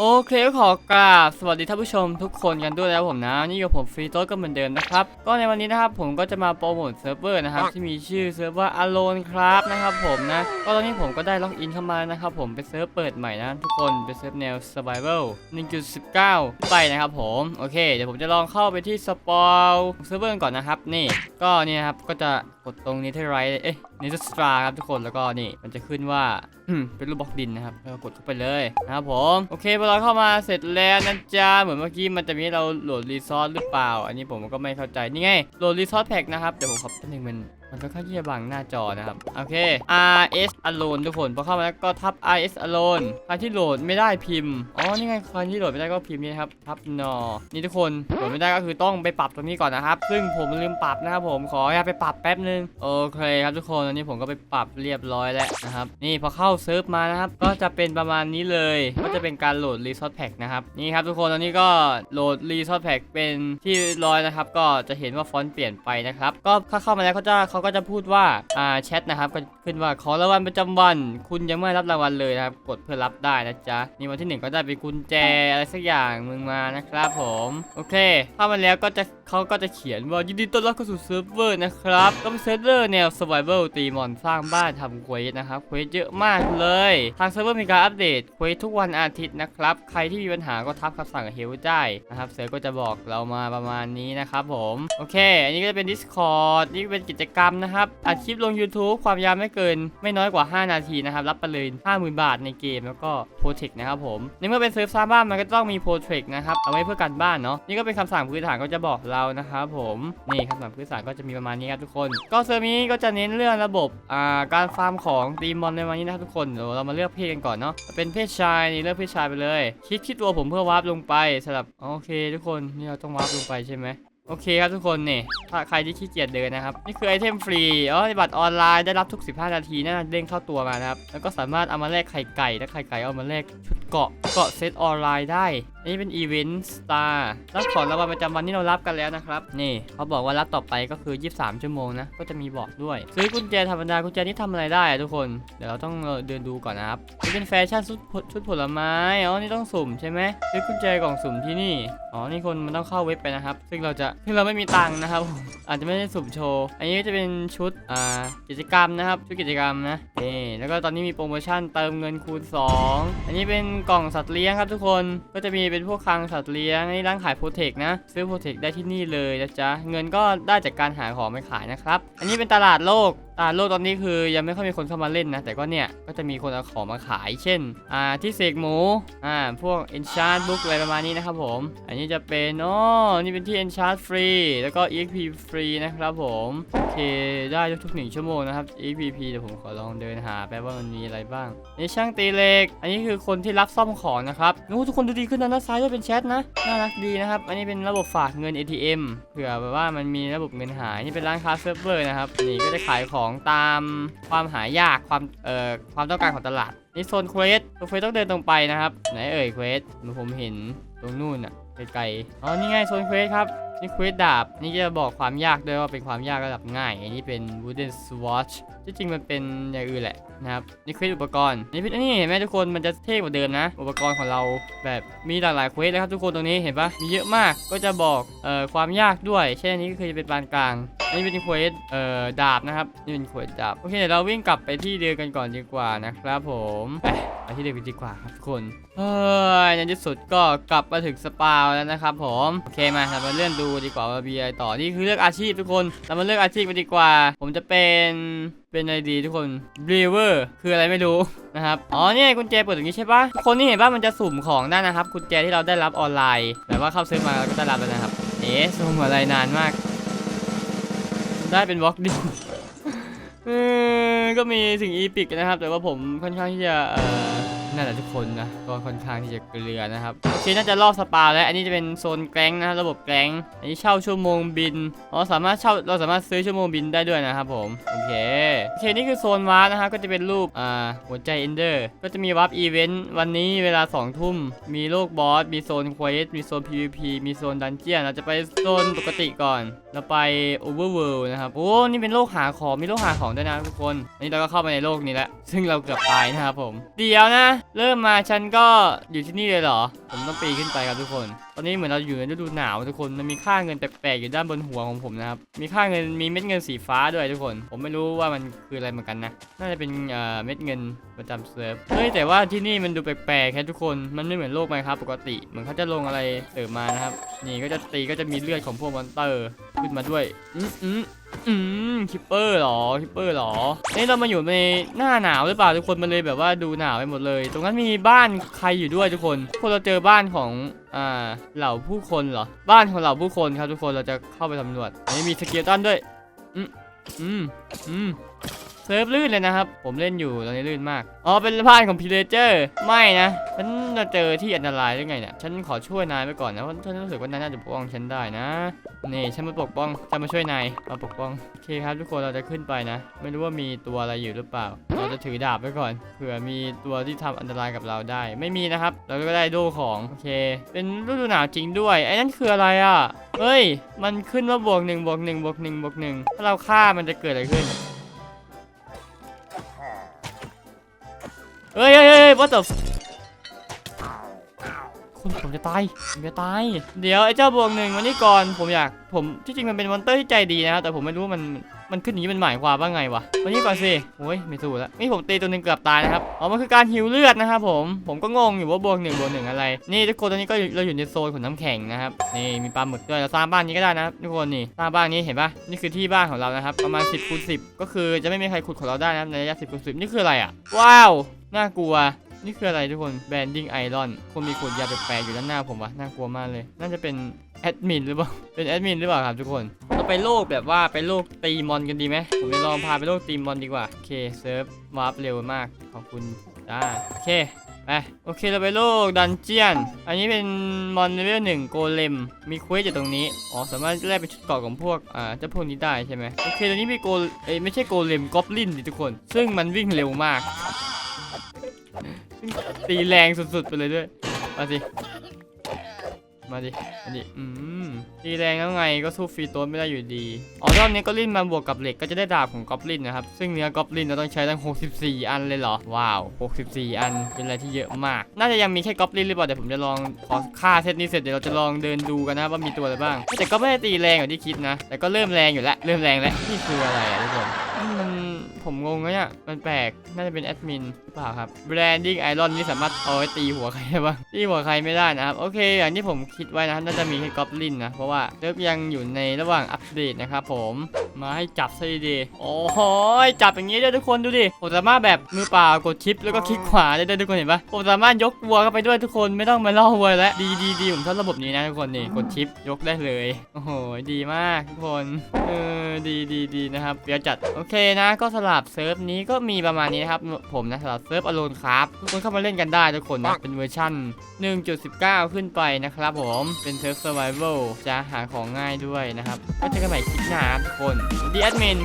โอเคก็ขอกราบสวัสดีท่านผู้ชมทุกคนกันด้วยนะครับผมนะ นี่กับผมฟรีโต้ก็เหมือนเดิมนะครับ ก็ในวันนี้นะครับผมก็จะมาโปรโมทเซิร์ฟเวอร์นะครับ ที่มีชื่อเซิร์ฟเวอร์ Alone ครับนะครับผมนะ ก็ตอนนี้ผมก็ได้ล็อกอินเข้ามาแล้วนะครับผมเป็นเซิร์ฟเปิดใหม่นะทุกคนเป็นเซิร์ฟแนว Survival 1.19 ไปนะครับผมโอเคเดี๋ยวผมจะลองเข้าไปที่สปอยเซิร์ฟเวอร์ก่อนนะครับนี่ ก็นี่นะครับก็จะกดตรงนี้ที่ไรเอ๊ะเนสตราครับทุกคนแล้วก็นี่มันจะขึ้นว่าอืม เป็นรูปบล็อกดินนะครับเรากดเข้าไปเลยนะครับผมโอเคพอเราเข้ามาเสร็จแล้วนะจ๊ะเหมือนเมื่อกี้มันจะมีเราโหลดรีซอสหรือเปล่า อันนี้ผมก็ไม่เข้าใจนี่ไงโหลดรีซอสแพ็กนะครับเดี๋ยวผมขอแป๊บนึงมัน มันค่อนข้างที่จะบังหน้าจอนะครับ โอเค RS Alone ทุกคนพอเข้ามาแล้วก็ทับ RS Alone ใครที่โหลดไม่ได้พิมพ์ อ๋อ นี่ไงใครที่โหลดไม่ได้ก็พิมพ์นี่ครับ ทับนอ นี่ทุกคน โหลดไม่ได้ก็คือต้องไปปรับตรงนี้ก่อนนะครับ ซึ่งผมลืมปรับนะครับผม ขออย่าตไปปรับแป๊บนึง โอเคครับทุกคนอันนี้ผมก็ไปปรับเรียบร้อยแล้วนะครับ นี่พอเข้าเซิร์ฟมานะครับ ก็จะเป็นประมาณนี้เลย ก็จะเป็นการโหลดรีซอสแพ็กนะครับ นี่ครับทุกคนตอนนี้ก็โหลดรีซอสแพ็กเป็นที่ร้อยนะครับ ก็จะเห็นว่าฟอนต์เปลี่ยนไปนะครับ ก็ถ้าเข้ามาแล้วเขาจะเขาก็จะพูดว่าอ่าแชทนะครับก็ขึ้นว่าขอรางวัลประจำวัน คุณยังไม่รับรางวัลเลยนะครับกดเพื่อรับได้นะจ๊ะนี่วันที่หนึ่งก็ได้เป็นกุญแจอะไรสักอย่างมึงมานะครับผมโอเคเข้ามาแล้วก็จะเขาก็จะเขียนว่ายินดีต้อนรับเข้าสู่เซิร์ฟเวอร์นะครับก็เป็นเซิร์ฟเวอร์แนว survival ตีมอนสร้างบ้านทำเควสนะครับเควสเยอะมากเลย ทางเซิร์ฟเวอร์มีการอัปเดตเควสทุกวันอาทิตย์นะครับใครที่มีปัญหาก็ทักคำสั่งกับเฮลได้นะครับเซิร์ฟก็จะบอกเรามาประมาณนี้นะครับผมโอเค อันนี้ก็จะเป็น Discord นี่เป็นกิจกรรมนะครับอัดคลิปลง YouTube ความยาวไม่เกิน ไม่น้อยกว่า 5 นาทีนะครับรับไปเลย50,000 บาทในเกมแล้วก็โปรเทคนะครับผมในเมื่อเป็นเซิร์ฟสร้าบ้านมันก็ต้องมีโปรเทคนะครับเอาไว้เพื่อการบ้านเนาะนี่ก็เป็นคำสั่งพื้นฐานก็จะบอกเรานะครับผมนี่คำสั่งพื้นฐานก็จะมีประมาณนี้ครับทุกคน ก็เซิร์ฟนี้ก็จะเน้นเรื่องระบบอ่าการฟาร์มของตีมอนในวันนี้นะครับทุกคนเดี๋ยวเรามาเลือกเพศกันก่อนเนาะเป็นเพศชายนี่เลือกเพศชายไปเลย คลิกที่ตัวผมเพื่อวาร์ปลงไปสำหรับโอเค ทุกคนนี่เราต้องวาร์ปลงไปใช่ไหม โอเคครับทุกคนนี่ถ้าใครที่ขี้เกียจเดินนะครับ นี่คือไอเทมฟรีอ๋อบัตรออนไลน์ได้รับทุก 15 นาทีน่าเด้งเข้าตัวมานะครับ แล้วก็สามารถเอามาแลกไข่ไก่และไข่ไก่เอามาแลกชุดเกาะเกาะเซตออนไลน์ได้ นนี้เป็นอีเวนต์สตาร์รับของรางวัลประจำวันที่เรารับกันแล้วนะครับ นี่เขาบอกว่ารับต่อไปก็คือ 23 ชั่วโมงนะ ก็จะมีบอกด้วย ซื้อกุญแจธรรมดากุญแจนี่ทำอะไรได้อะทุกคน เดี๋ยวเราต้องเดินดูก่อนนะครับนี่เป็นแฟชั่นชุดชุดผลไม้อ๋อนี่ต้องสุ่มใช่ไหมซื้อกุญแจกล่องสุ่มที่นี่อ๋อนี่คนมันต้องเข้าเว็บไปนะครับ ซึ่งเราจะซึ่งเราไม่มีตังค์นะครับผมอาจจะไม่ได้สุ่มโชว์อันนี้จะเป็นชุดอ่ากิจกรรมนะครับชุดกิจกรรมนะนี่แล้วก็ตอนนี้มีโปรโมชั่นเติมเงินคูณ 2 อันนี้เป็นกล่องสัตว์เลี้ยงครับทุกคนก็จะมีเป็นพวกคลังสัตว์เลี้ยงอันนี้ร้านขายโปรเทคนะ ซื้อโปรเทคได้ที่นี่เลยนะจ๊ะ เงินก็ได้จากการหาของไปขายนะครับ อันนี้เป็นตลาดโลกตลาดโลกตอนนี้คือยังไม่ค่อยมีคนเข้ามาเล่นนะ แต่ก็เนี่ย ก็จะมีคนเอาของมาขาย เช่น อ่า ที่เสกหมู อ่า พวก enchant book อะไรประมาณนี้นะครับผม อันนี้จะเป็นอ๋อนี่เป็นที่ enchant ฟรีแล้วก็ exp ฟรีนะครับผม โอเค ได้ทุกๆหนึ่งชั่วโมงนะครับ exp เดี๋ยวผมขอลองเดินหาแป๊บว่ามันมีอะไรบ้างนี่ช่างตีเหล็ก อันนี้คือคนที่รับซ่อมของนะครับโอ้ทุกคนดูดีขึ้นนะด้านซ้ายด้วยเป็นแชทนะ น่ารักดีนะครับ อันนี้เป็นระบบฝากเงิน ATM เผื่อแบบว่ามันมีระบบเงินหาย นี่เป็นร้านค้าเซิร์ฟเวอร์นะครับ นี่ก็จะขายของตามความหายากความเอ่อความต้องการของตลาดนี่โซนเควสโซนเควสต้องเดินตรงไปนะครับไหนเอ่ยเควสผมเห็นตรงนู่นอะไกลๆอ๋อนี่ไงโซนเควสครับนี่เควสดาบนี่จะบอกความยากด้วยว่าเป็นความยากระดับง่ายอันนี้เป็น wooden swatch ที่จริงมันเป็นอย่างอื่นแหละนะครับนี่เควสอุปกรณ์นี่เป็นนี่เห็นไหมทุกคนมันจะเท่กว่าเดิมนะ อุปกรณ์ของเราแบบมีหลากหลายเควสนะครับทุกคนตรงนี้เห็นปะมีเยอะมากก็จะบอกเอ่อความยากด้วยเช่นอันนี้ก็คือจะเป็นปานกลาง อันนี้เป็นเควสเอ่อดาบนะครับนี่เป็นเควสดาบโอเคเดี๋ยวเราวิ่งกลับไปที่เดิมกันก่อนดีกว่านะครับผมไปที่เดิมกันดีกว่าครับทุกคนเฮ้ยในที่สุดก็กลับมาถึงสปาแล้วนะครับผมโอเคมาเรามาเลื่อนดูดีกว่าว่ามีอะไรต่อนี่คือเลือกอาชีพทุกคนเรามาเลือกอาชีพกันดีกว่า ผมจะเป็นเป็นอะไรดีทุกคน b r e w e r คืออะไรไม่รู้นะครับอ๋อเนี่ยกุญแจเปิดอย่างนี้ใช่ปะคนที่เห็นว่ามันจะสุ่มของได้นะครับกุญแจที่เราได้รับออนไลน์แบบว่าเข้าซื้อมาเราก็ได้รับแล้วนะครับเอ๊ะสุ่มอะไรนานมาก ได้เป็นบล็อกดินก็มีสิ่งอีพิกนะครับ แต่ว่าผมค่อนข้างที่จะ นั่นแหละทุกคนนะก็ค่อนข้างที่จะเกลือนะครับโอเคน่าจะรอบสปาแล้ว อันนี้จะเป็นโซนแกล้งนะครับระบบแกล้งอันนี้เช่าชั่วโมงบินอ๋อสามารถเช่าเราสามารถซื้อชั่วโมงบินได้ด้วยนะครับผมโอเคโอเคนี่คือโซนวาร์ปนะครับก็จะเป็นรูปอ่าหัวใจเอนเดอร์ก็จะมีวาร์ปอีเวนต์วันนี้เวลา2ทุ่มมีโลกบอสมีโซนเควสมีโซน PVP มีโซนดันเจียนเราจะไปโซนปกติก่อนเราไป Overworld นะครับโอ้นี่เป็นโลกหาของมีโลกหาของด้วยนะทุกคน อันนี้เราก็เข้าไปในโลกนี้แล้วซึ่งเราเกือบตายนะครับผม เดี๋ยวนะเริ่มมาฉันก็อยู่ที่นี่เลยเหรอ ผมต้องปีนขึ้นไปครับทุกคนตอนนี้เหมือนเราอยู่ในฤดูหนาวทุกคน มันมีค่าเงินแปลกๆอยู่ด้านบนหัวของผมนะครับ มีค่าเงินมีเม็ดเงินสีฟ้าด้วยทุกคน ผมไม่รู้ว่ามันคืออะไรเหมือนกันนะ น่าจะเป็นเอ่อเม็ดเงินประจำเซิร์ฟ เฮ้ยแต่ว่าที่นี่มันดูแปลกๆแค่ทุกคน มันไม่เหมือนโลกไหมครับปกติ เหมือนเขาจะลงอะไรเสริมมานะครับ นี่ก็จะตีก็จะมีเลือดของพวกมอนสเตอร์ขึ้นมาด้วย อืมอืมอืมคิปเปอร์หรอคิปเปอร์หรอนี่เรามาอยู่ในหน้าหนาวหรือเปล่าทุกคนมันเลยแบบว่าดูหนาวไปหมดเลย ตรงนั้นมีบ้านใครอยู่ด้วยทุกคนพวกเราเจอบ้านของ อ่าเหล่าผู้คนเหรอ บ้านของเหล่าผู้คนครับทุกคนเราจะเข้าไปสำรวจอันนี้มีสเกลตันด้วย อืมอืมอืม เซิร์ฟลื่นเลยนะครับ ผมเล่นอยู่ตอนนี้ลื่นมาก อ๋อ เป็นบ้านของพีเรเจอร์ ไม่นะ ฉันจะเจอที่อันตรายหรือไงเนี่ย ฉันขอช่วยนายไปก่อนนะ เพราะฉันรู้สึกว่านายน่าจะปกป้องฉันได้นะ นี่ฉันมาปกป้อง จะมาช่วยนายมาปกป้อง โอเคครับทุกคน เราจะขึ้นไปนะ ไม่รู้ว่ามีตัวอะไรอยู่หรือเปล่า เราจะถือดาบไว้ก่อน เผื่อมีตัวที่ทำอันตรายกับเราได้ ไม่มีนะครับ เราก็ได้โล่ของ โอเค เป็นฤดูหนาวจริงด้วย ไอ้นั่นคืออะไรอะ เฮ้ย มันขึ้นว่าบวกหนึ่งบวกหนึ่งบวกหนึ่งบวกหนึ่งถ้าเราฆ่ามันจะเกิดอะไรขึ้น เฮ้ยเฮ้ยเฮ้ย what the f- คุณผมจะตายผมจะตาย เดี๋ยวไอ้เจ้าบวกหนึ่งวันนี้ก่อนผมอยากผมที่จริงมันเป็นมอนเตอร์ที่ใจดีนะครับแต่ผมไม่รู้มันมันขึ้นอย่างนี้มันหมายความว่าไงวะวันนี้ก่อนสิโอ้ยไม่สู้แล้วนี่ผมตีตัวหนึ่งเกือบตายนะครับอ๋อมันคือการฮิวเลือดนะครับผมผมก็งงอยู่ว่าบวกหนึ่งบวกหนึ่งอะไร นี่ทุกคนตอนนี้ก็เราอยู่ในโซนของน้ำแข็งนะครับนี่มีปลาหมึกด้วยเราสร้างบ้านนี้ก็ได้นะครับทุกคนนี่สร้างบ้านนี้เห็นปะนี่คือที่บ้านของเรานะครับประมาณ 10คูณ10 ก็คือจะไม่มีใครขุดของเราได้นะครับในระยะ10คูณ10นี่คืออะไรอะว้าวน่ากลัว นี่คืออะไรทุกคนแบนดิ้งไอรอนคงมีขวดยาแปลกๆอยู่ด้านหน้าผมวะน่ากลัวมากเลย น่าจะเป็นแอดมินหรือเปล่า เป็นแอดมินหรือเปล่าครับทุกคน เราไปโลกแบบว่าไปโลกตีมอนกันดีไหมผมจะลองพาไปโลกตีมอนดีกว่า โอเคเซิร์ฟวาร์ปเร็วมาก ขอบคุณจ้าโอเคไปโอเคเราไปโลกดันเจียน อันนี้เป็นมอนเลเวลหนึ่งโกเลม มีเควสอยู่ตรงนี้ อ๋อ สามารถแลกเป็นชุดเกราะของพวก อ่าเจ้าพวกนี้ได้ใช่ไหมโอเคตรงนี้มีโกลเอ้ยไม่ใช่โกเลม กอบลินดิทุกคน ซึ่งมันวิ่งเร็วมาก ตีแรงสุดๆไปเลยด้วย มาสิ มาดิมาดิอืมตีแรงแล้วไงก็สู้ฟรีโต้ไม่ได้อยู่ดี อ๋อรอบนี้ก็ลินมาบวกกับเหล็กก็จะได้ดาบของกอบลินนะครับ ซึ่งเนื้อกอบลินเราต้องใช้ตั้ง 64 อันเลยเหรอ ว้าว 64 อัน เป็นอะไรที่เยอะมาก น่าจะยังมีแค่กอบลินหรือเปล่าเดี๋ยวผมจะลองขอฆ่าเซตนี้เสร็จเดี๋ยวเราจะลองเดินดูกันนะว่ามีตัวอะไรบ้าง แต่ก็ไม่ได้ตีแรงอย่างที่คิดนะ แต่ก็เริ่มแรงอยู่แล้ว เริ่มแรงแล้ว นี่คืออะไรอะทุกคน มันผมงงนะเนี่ยมันแปลก น่าจะเป็นแอดมินหรือเปล่าครับ Branding Iron นี่สามารถเอาไว้ตีหัวใครได้บ้าง ตีหัวใครไม่ได้นะครับ โอเค อย่างที่ผมคิดไว้นะครับ น่าจะมีแค่กอบลินนะ เพราะว่าเลิฟยังอยู่ในระหว่างอัปเดตนะครับผม มาให้จับซะดีๆโอ้โหจับอย่างนี้ได้ทุกคนดูดิ ผมสามารถแบบมือเปล่ากดชิปแล้วก็คลิกขวาได้ด้วยทุกคนเห็นปะผมสามารถยกวัวเข้าไปด้วยทุกคน ไม่ต้องมาล่อวัวแล้วดีดีดีผมชอบระบบนี้นะทุกคนนี่ กดชิปยกได้เลย โอ้โห ดีมากทุกคน เออ ดีดีดีนะครับเดี๋ยวจัด โอเคนะก็สลับเซิร์ฟนี้ก็มีประมาณนี้นะครับ ผมนะสลับเซิร์ฟอโลนครับทุกคนเข้ามาเล่นกันได้ทุกคนนะเป็นเวอร์ชั่น 1.19 ขึ้นไปนะครับผมเป็นเซิร์ฟเซอร์ไวเวลจะหาของง่ายด้วยนะครับก็เจอกันใหม่คลิปหน้าครับทุกคนดีแอดมิน